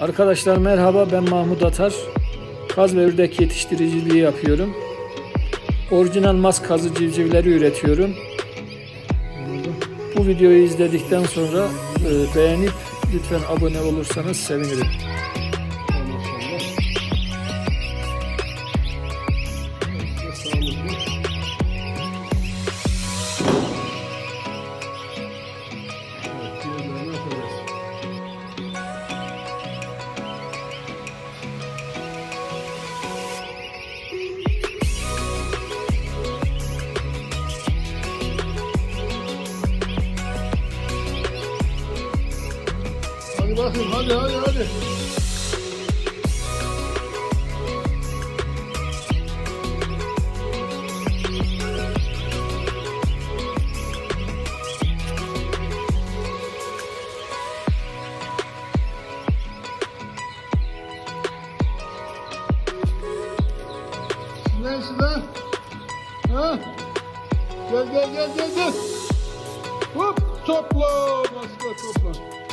Arkadaşlar merhaba ben Mahmut Atar. Kaz ve ördek yetiştiriciliği yapıyorum. Orijinal mas kazı civcivleri üretiyorum. Bu videoyu izledikten sonra e, beğenip lütfen abone olursanız sevinirim. Hadi bakayım hadi hadi hadi. Lan? Ha? Gel gel gel gel gel. Hop topla. Başka topla.